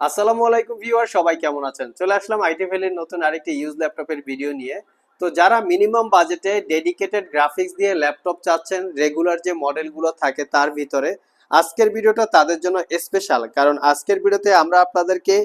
আসসালামু আলাইকুম ভিউয়ার, সবাই কেমন আছেন? চলে আসলাম আইটি ভ্যালির নতুন আরেকটি ইউজ ল্যাপটপের ভিডিও নিয়ে। তো যারা মিনিমাম বাজেটে ডেডিকেটেড গ্রাফিক্স দিয়ে ল্যাপটপ চাচ্ছেন রেগুলার যে মডেলগুলো থাকে তার ভিতরে, আজকের ভিডিওটা তাদের জন্য স্পেশাল কারণ আজকের ভিডিওতে আমরা আপনাদেরকে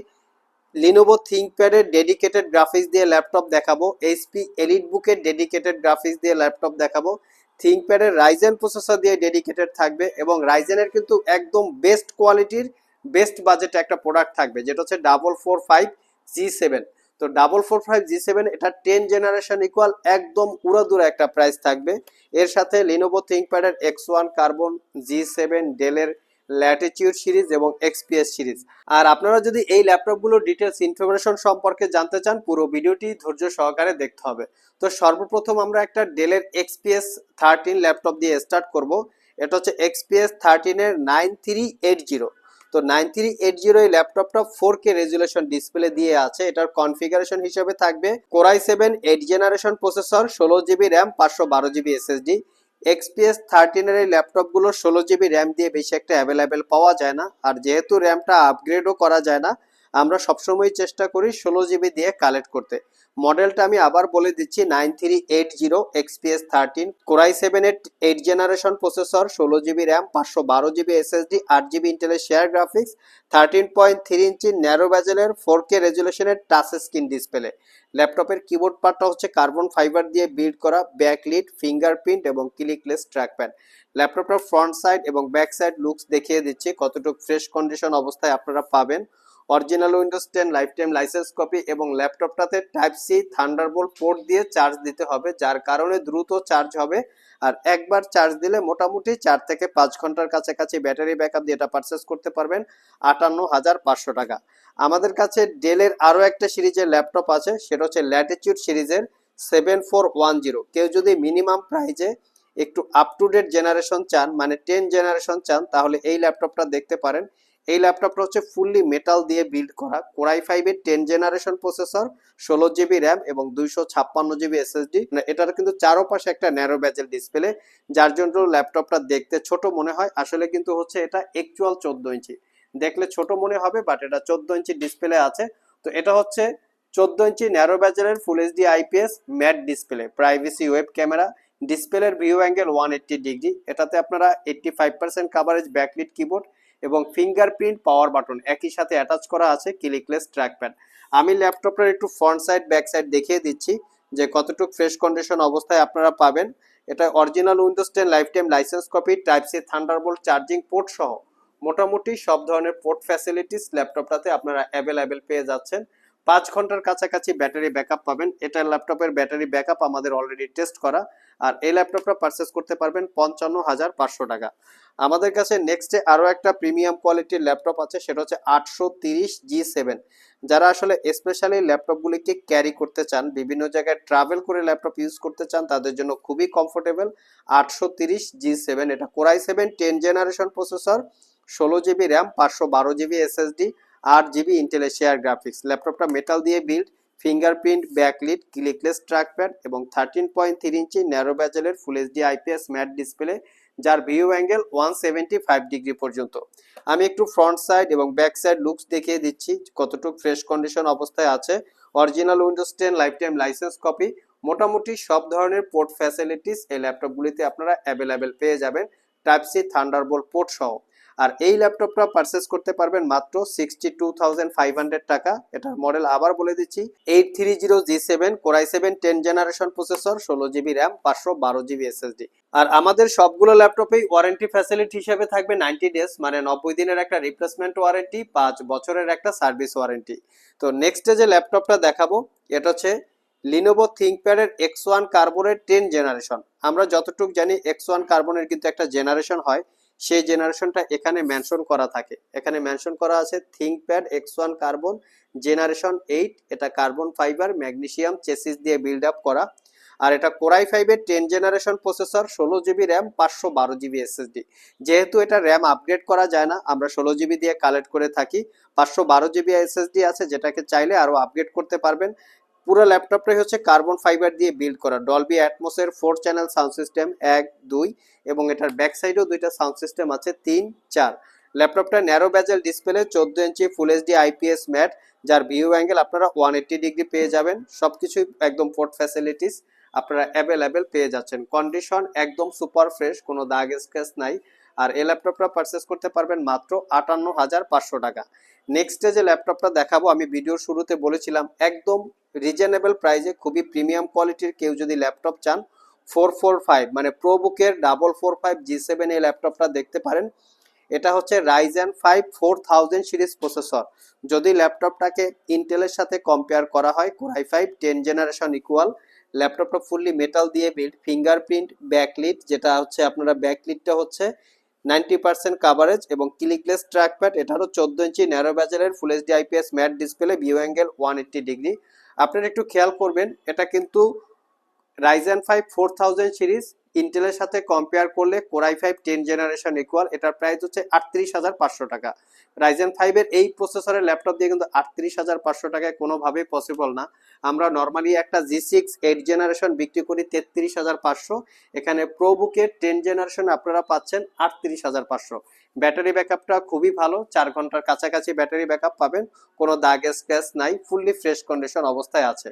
লিনোভো থিঙ্কপ্যাডের ডেডিকেটেড গ্রাফিক্স দিয়ে ল্যাপটপ দেখাবো এইচপি এলিট বুকের ডেডিকেটেড গ্রাফিক্স দিয়ে ল্যাপটপ দেখাবো থিঙ্কপ্যাডের রাইজেন প্রসেসর দিয়ে ডেডিকেটেড থাকবে এবং রাইজেনের কিন্তু একদম বেস্ট কোয়ালিটির বেস্ট বাজেটে একটা প্রোডাক্ট থাকবে, যেটা হচ্ছে double four five G seven তো double four five G seven এটা টেন জেনারেশন ইকুয়াল একদম উড়াদুরা একটা প্রাইস থাকবে। এর সাথে Lenovo থিঙ্কপ্যাডের X one carbon G seven ডেলের ল্যাটিটিউড সিরিজ এবং এক্সপিএস সিরিজ আর আপনারা যদি এই ল্যাপটপগুলোর ডিটেলস ইনফরমেশন সম্পর্কে জানতে চান, পুরো ভিডিওটি ধৈর্য সহকারে দেখতে হবে। তো সর্বপ্রথম আমরা একটা ডেলের এক্সপিএস থার্টিন ল্যাপটপ দিয়ে স্টার্ট করব। এটা হচ্ছে এক্সপিএস থার্টিনের নাইন থ্রি এইট জিরো তো নাইন থ্রি এইট জিরো এই ল্যাপটপটা ফোর কে রেজুলেশন ডিসপ্লে দিয়ে আছে। এটার কনফিগারেশন হিসেবে থাকবে Core i seven eight generation processor, ষোলো জিবি র্যাম, পাঁচশো বারো জিবি এসএসডি। এক্সপিএস থার্টিনের এই ল্যাপটপগুলো ষোলো জিবি র্যাম দিয়ে বেশি একটা অ্যাভেলেবেল পাওয়া যায় না। আর যেহেতু র্যামটা আপগ্রেডও করা যায় না আমরা সবসময় চেষ্টা করি ষোলো জিবি দিয়ে কালেক্ট করতে। মডেলটা আমি আবার বলে দিচ্ছি nine three eight zero XPS thirteen core i seven eight eight generation processor ষোলো জিবি র্যাম পাঁচশো বারো জিবি এসএসডি আট জিবি ইন্টেলের share graphics thirteen point three inch narrow ব্যাজেলের four K রেজুলেশনের টাচ স্ক্রিন ডিসপ্লে ল্যাপটপের কিবোর্ড পার্টটা হচ্ছে carbon fibre দিয়ে বিল্ড করা ব্যাকলিট ফিঙ্গারপ্রিন্ট এবং ক্লিকলেস ট্র্যাকপ্যাড ল্যাপটপটার ফ্রন্ট সাইড এবং ব্যাক সাইড লুকস দেখিয়ে দিচ্ছি, কতটুকু ফ্রেশ কন্ডিশন অবস্থায় আপনারা পাবেন। Original Windows ten lifetime licence copy এবং ল্যাপটপটাতে টাইপ সি থান্ডারবোল্ট পোর্ট দিয়ে চার্জ দিতে হবে, যার কারণে দ্রুত চার্জ হবে। আর একবার চার্জ দিলে মোটামুটি চার থেকে পাঁচ ঘণ্টার কাছাকাছি ব্যাটারি ব্যাকআপ দিয়ে এটা পারচেস করতে পারবেন, আটান্ন হাজার পাঁচশো টাকা। আমাদের কাছে ডেলের আরও একটা সিরিজের ল্যাপটপ আছে, সেটা হচ্ছে ল্যাটিচিউড সিরিজের সেভেন ফোর ওয়ান জিরো কেউ যদি মিনিমাম প্রাইজে একটু আপ টু ডেট জেনারেশন চান মানে টেন জেনারেশন চান, তাহলে এই ল্যাপটপটা দেখতে পারেন। এই ল্যাপটপটা হচ্ছে ফুললি মেটাল দিয়ে বিল্ড করা। কোরাই ফাইভের টেন জেনারেশন প্রসেসর ষোলো জিবি র্যাম এবং দুইশো ছাপ্পান্ন জিবি এসএসডি এটার কিন্তু চারোপাশে একটা ন্যারো ব্যাজেল ডিসপ্লে যার জন্য ল্যাপটপটা দেখতে ছোট মনে হয়। আসলে কিন্তু হচ্ছে এটা একচুয়াল চোদ্দ ইঞ্চি। দেখলে ছোট মনে হবে বাট এটা চোদ্দ ইঞ্চি ডিসপ্লে আছে। তো এটা হচ্ছে চোদ্দ ইঞ্চি narrow ব্যাজেলের full HD IPS matte display privacy web camera ডিসপ্লের view angle one eighty degree এটাতে আপনারা eighty five percent coverage backlit keyboard এবং ফিঙ্গারপ্রিন্ট পাওয়ার বাটন একই সাথে অ্যাটাচ করা আছে ক্লিকলেস ট্র্যাকপ্যাড আমি ল্যাপটপের একটু ফ্রন্ট সাইড ব্যাক সাইড দেখিয়ে দিচ্ছি যে কতটুকু ফ্রেশ কন্ডিশন অবস্থায় আপনারা পাবেন। এটা original Windows ten lifetime license copy type C Thunderbolt charging port সহ। মোটামুটি সব ধরনের পোর্ট ফ্যাসিলিটিস ল্যাপটপটাতে আপনারা অ্যাভেলেবেল পেয়ে যাচ্ছেন। পাঁচ ঘণ্টার কাছাকাছি ব্যাটারি ব্যাকআপ পাবেন। এটা ল্যাপটপের ব্যাটারি ব্যাকআপ আমাদের অলরেডি টেস্ট করা। আর এই ল্যাপটপটা পারচেস করতে পারবেন পঞ্চান্ন হাজার পাঁচশো টাকা। আমাদের কাছে নেক্সটে আরও একটা প্রিমিয়াম কোয়ালিটির ল্যাপটপ আছে, সেটা হচ্ছে আটশো তিরিশ জি সেভেন। যারা আসলে স্পেশালি ল্যাপটপগুলিকে ক্যারি করতে চান, বিভিন্ন জায়গায় ট্রাভেল করে ল্যাপটপ ইউজ করতে চান, তাদের জন্য খুবই কমফোর্টেবল আটশো তিরিশ জি সেভেন, এটা Core i seven ten generation processor ষোলো জিবি র্যাম পাঁচশো বারো জিবি এসএসডি আট জিবি ইন্টেলের শেয়ার গ্রাফিক্স ল্যাপটপটা মেটাল দিয়ে build fingerprint backlit clickless trackpad এবং thirteen point three inch narrow ব্যাজেলের full HD IPS matte display যার view angle one seventy five degree পর্যন্ত। আমি একটু ফ্রন্ট সাইড এবং ব্যাক সাইড লুকস দেখিয়ে দিচ্ছি, কতটুকু ফ্রেশ কন্ডিশন অবস্থায় আছে। Original Windows ten lifetime license copy মোটামুটি সব ধরনের পোর্ট ফ্যাসিলিটিস এই ল্যাপটপগুলিতে আপনারা অ্যাভেলেবেল পেয়ে যাবেন টাইপ সি থান্ডারবোল্ট পোর্ট সহ। আর এই ল্যাপটপটা পারচেস করতে পারবেন মাত্র sixty two thousand five hundred টাকা। এটার মডেল আবার বলে দিচ্ছি eight three zero G seven Core i seven ten generation processor ষোলো জিবি র্যাম পাঁচশো বারো জিবি এসএসডি আর আমাদের সবগুলো ল্যাপটপেই ওয়ারেন্টি ফ্যাসিলিটি হিসেবে থাকবে নাইনটি ডেজ মানে নব্বই দিনের একটা রিপ্লেসমেন্ট ওয়ারেন্টি পাঁচ বছরের একটা সার্ভিস ওয়ারেন্টি তো নেক্সটে যে ল্যাপটপটা দেখাবো, এটা হচ্ছে লিনোভো থিঙ্কপ্যাডের এক্স ওয়ান কার্বনের টেন জেনারেশন আমরা যতটুকু জানি এক্স ওয়ান কার্বনের কিন্তু একটা জেনারেশন হয়। সেই জেনারেশনটা এখানে মেনশন করা থাকে। এখানে মেনশন করা আছে ThinkPad X one carbon generation eight এটা কার্বন ফাইবার ম্যাগনেশিয়াম চেসিস দিয়ে বিল্ড আপ করা। আর এটা কোরাই ফাইভের টেন জেনারেশন প্রসেসর ষোলো জিবি র্যাম পাঁচশো বারো জিবি এসএসডি যেহেতু এটা র্যাম আপগ্রেড করা যায় না, আমরা ষোলো জিবি দিয়ে কালেক্ট করে থাকি। পাঁচশো বারো জিবি এসএসডি আছে, যেটাকে চাইলে আরও আপগ্রেড করতে পারবেন। পুরো ল্যাপটপটাই হচ্ছে কার্বন ফাইবার দিয়ে বিল্ড করা। ডলবি অ্যাটমসের ফোর চ্যানেল সাউন্ড সিস্টেম এক, দুই, এবং এটার ব্যাক সাইডেও দুইটা সাউন্ড সিস্টেম আছে, তিন, চার। ল্যাপটপটা ন্যারো ব্যাজেল ডিসপ্লে চোদ্দ inch full HD IPS matte যার ভিউ অ্যাঙ্গেল আপনারা ওয়ান এইট্টি ডিগ্রি পেয়ে যাবেন। সব কিছুই একদম পোর্ট ফ্যাসিলিটিস আপনারা অ্যাভেলেবেল পেয়ে যাচ্ছেন। কন্ডিশন একদম সুপার ফ্রেশ কোনো দাগ স্ক্র্যাচ নাই। আর এই ল্যাপটপটা পারচেস করতে পারবেন মাত্র আটান্ন হাজার পাঁচশো টাকা। নেক্সটে যে ল্যাপটপটা দেখাবো, আমি ভিডিওর শুরুতে বলেছিলাম, একদম রিজনেবল প্রাইসে খুবই প্রিমিয়াম কোয়ালিটির কেউ যদি ল্যাপটপ চান, ফোর ফোর ফাইভ মানে প্রোবুকের double four five G seven এই ল্যাপটপটা দেখতে পারেন। এটা হচ্ছে Ryzen five four thousand series processor. যদি ল্যাপটপটাকে ইন্টেলের সাথে কম্পেয়ার করা হয় core i five ten generation equal ল্যাপটপটা ফুললি মেটাল দিয়ে বিল্ড ফিঙ্গারপ্রিন্ট ব্যাকলিট যেটা হচ্ছে আপনারা ব্যাকলিটটা হচ্ছে নাইনটি পার্সেন্ট কাভারেজ এবং ক্লিকলেস ট্র্যাকপ্যাড এটারও চোদ্দ ইঞ্চি narrow ব্যাজারের full HD IPS matte display view angle one eighty degree আপনারা একটু খেয়াল করবেন, এটা কিন্তু Ryzen five four thousand series ইন্টেলের সাথে কম্পেয়ার করলে core i five ten generation equal এটার প্রাইস হচ্ছে আটত্রিশ হাজার পাঁচশো টাকা। রাইজেন ফাইভের এই প্রসেসরের ল্যাপটপ দিয়ে কিন্তু আটত্রিশ হাজার পাঁচশো টাকায় কোনোভাবেই পসিবল না। আমরা নর্মালি একটা জি সিক্স এইট জেনারেশন বিক্রি করি তেত্রিশ হাজার পাঁচশো, এখানে প্রোবুকের টেন জেনারেশন আপনারা পাচ্ছেন আটত্রিশ হাজার পাঁচশো। ব্যাটারি ব্যাকআপটা খুবই ভালো। চার ঘণ্টার কাছাকাছি ব্যাটারি ব্যাকআপ পাবেন। কোনো দাগ স্ক্র্যাচ নাই, ফুললি ফ্রেশ কন্ডিশন অবস্থায় আছে।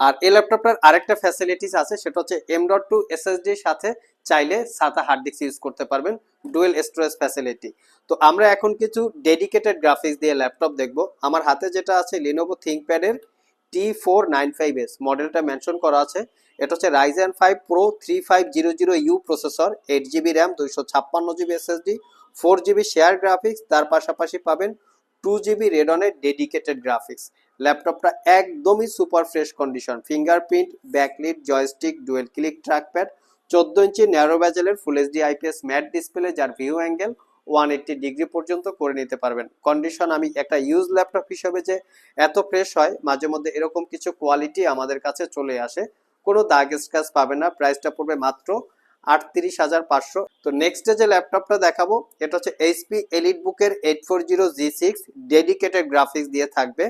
আর এই ল্যাপটপটার আরেকটা ফ্যাসিলিটিস আছে, সেটা হচ্ছে এম ডট টু এসএসডির সাথে চাইলে সাতা হার্ড ডিস্ক ইউজ করতে পারবেন ডুয়েল স্টোরেজ ফ্যাসিলিটি তো আমরা এখন কিছু ডেডিকেটেড গ্রাফিক্স দিয়ে ল্যাপটপ দেখব। আমার হাতে যেটা আছে Lenovo থিঙ্কপ্যাডের T four nine five S মডেলটা মেনশন করা আছে। এটা হচ্ছে Ryzen five pro three five zero zero U processor eight GB RAM দুইশো ছাপ্পান্ন GB SSD four GB share graphics তার পাশাপাশি পাবেন টু জিবি রেডনের ডেডিকেটেড গ্রাফিক্স ল্যাপটপটা একদমই super fresh condition fingerprint backlit joystick dual click trackpad চোদ্দ ইঞ্চি narrow ব্যাজেলের full HD IPS matte display যার view angle one eighty degree পর্যন্ত করে নিতে পারবেন। কন্ডিশন আমি একটা ইউজ ল্যাপটপ হিসেবে যে এত ফ্রেশ হয়, মাঝে মধ্যে এরকম কিছু কোয়ালিটি আমাদের কাছে চলে আসে। কোনো দাগ স্ক্র্যাচ পাবে না প্রাইসটা পড়বে মাত্র আটত্রিশ হাজার পাঁচশো। তো নেক্সট যে ল্যাপটপটা দেখাবো, এটা হচ্ছে এইচপি এলিট বুকের eight four zero G six dedicated graphics দিয়ে থাকবে।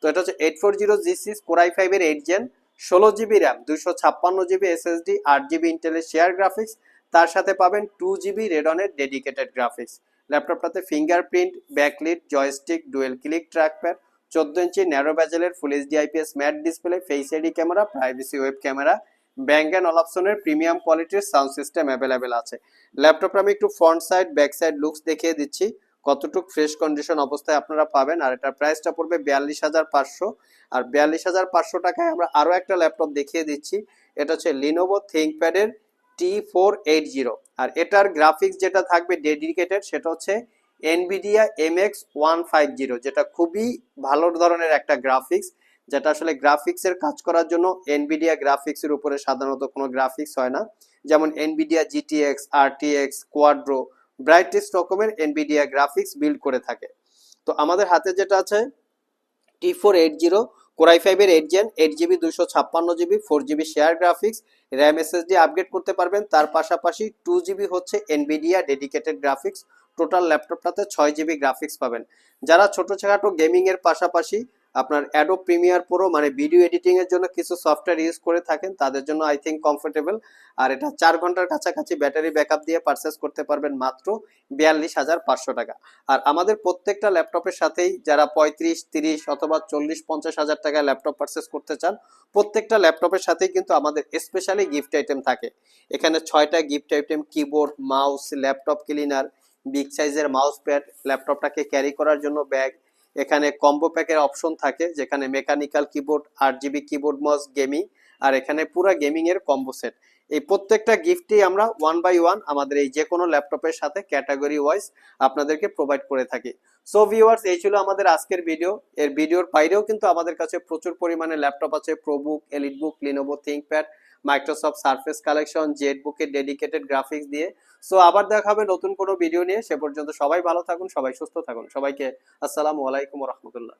তো এটা হচ্ছে eight four zero G six core i ফাইভের এইট জেন ষোলো জিবি র্যাম দুইশো ছাপ্পান্ন জিবি এসএসডি আট জিবি ইন্টেলের শেয়ার গ্রাফিক্স তার সাথে পাবেন টু জিবি রেডনের dedicated graphics ল্যাপটপটাতে fingerprint backlit joystick dual click trackpad চোদ্দ ইঞ্চি narrow ব্যাজেলের full HD IPS matte display face ID camera privacy web camera Bang and অলাপসনের premium কোয়ালিটির সাউন্ড সিস্টেম অ্যাভেলেবেল আছে। ল্যাপটপটা আমি একটু front side back side looks দেখিয়ে দিচ্ছি। কতটুক fresh condition অবস্থায় আপনারা পাবেন আর এটার প্রাইসটা পড়বে বিয়াল্লিশ হাজার পাঁচশো। আর বিয়াল্লিশ হাজার পাঁচশো টাকায় আমরা আরও একটা ল্যাপটপ দেখিয়ে দিচ্ছি। এটা হচ্ছে লিনোভো থিঙ্কপ্যাডের টি ফোর এইট জিরো আর এটার গ্রাফিক্স যেটা থাকবে ডেডিকেটেড সেটা হচ্ছে Nvidia M X one five zero যেটা খুবই ভালো ধরনের একটা গ্রাফিক্স যেটা আসলে গ্রাফিক্সের কাজ করার জন্য এনভিডিয়া গ্রাফিক্সের উপরে সাধারণত কোনো গ্রাফিক্স হয় না। যেমন Nvidia GTX RTX Quadro brightest রকমের এনভিডিয়া গ্রাফিক্স বিল্ড করে থাকে। তো আমাদের হাতে যেটা আছে T four eight zero core i ফাইভের এইট জেন এইট জিবি দুশো ছাপ্পান্ন GB, four GB share graphics, RAM SSD upgrade করতে পারবেন। তার পাশাপাশি টু জিবি হচ্ছে এনবিডিয়া ডেডিকেটেড গ্রাফিক্স। টোটাল ল্যাপটপটাতে ছয় জিবি গ্রাফিক্স পাবেন। যারা ছোটো ছোটো গেমিংয়ের পাশাপাশি আপনার অ্যাডো প্রিমিয়ার প্রো মানে ভিডিও এডিটিং এর জন্য কিছু সফটওয়্যার ইউজ করে থাকেন, তাদের জন্য আই থিঙ্ক কমফোর্টেবল আর এটা চার ঘণ্টার কাছাকাছি ব্যাটারি ব্যাকআপ দিয়ে পারচেস করতে পারবেন মাত্র বিয়াল্লিশ হাজার পাঁচশো টাকা। আর আমাদের প্রত্যেকটা ল্যাপটপের সাথেই যারা পঁয়ত্রিশ, তিরিশ অথবা চল্লিশ, পঞ্চাশ হাজার টাকায় ল্যাপটপ পারচেস করতে চান, প্রত্যেকটা ল্যাপটপের সাথেই কিন্তু আমাদের স্পেশালি গিফট আইটেম থাকে। এখানে ছয়টা gift item keyboard mouse laptop cleaner big সাইজের মাউস প্যাড ল্যাপটপটাকে ক্যারি করার জন্য ব্যাগ এখানে কম্বো প্যাকের অপশন থাকে, যেখানে মেকানিক্যাল কিবোর্ড আট জিবি কিবোর্ড মস গেমিং আর এখানে পুরো গেমিং এর কম্বো সেট এই প্রত্যেকটা গিফটই আমরা ওয়ান বাই ওয়ান আমাদের এই যে কোনো ল্যাপটপের সাথে ক্যাটাগরি ওয়াইজ আপনাদেরকে প্রোভাইড করে থাকি। সো ভিউয়ার্স এই ছিল আমাদের আজকের ভিডিও এর ভিডিওর বাইরেও কিন্তু আমাদের কাছে প্রচুর পরিমাণে ল্যাপটপ আছে ProBook Elite Book Lenovo ThinkPad Microsoft Surface collection Z বুকের ডেডিকেটেড গ্রাফিক্স দিয়ে। সো আবার দেখা হবে নতুন কোনো ভিডিও নিয়ে। সে পর্যন্ত সবাই ভালো থাকুন, সবাই সুস্থ থাকুন। সবাইকে আসসালামু আলাইকুম রহমতুল্লাহ।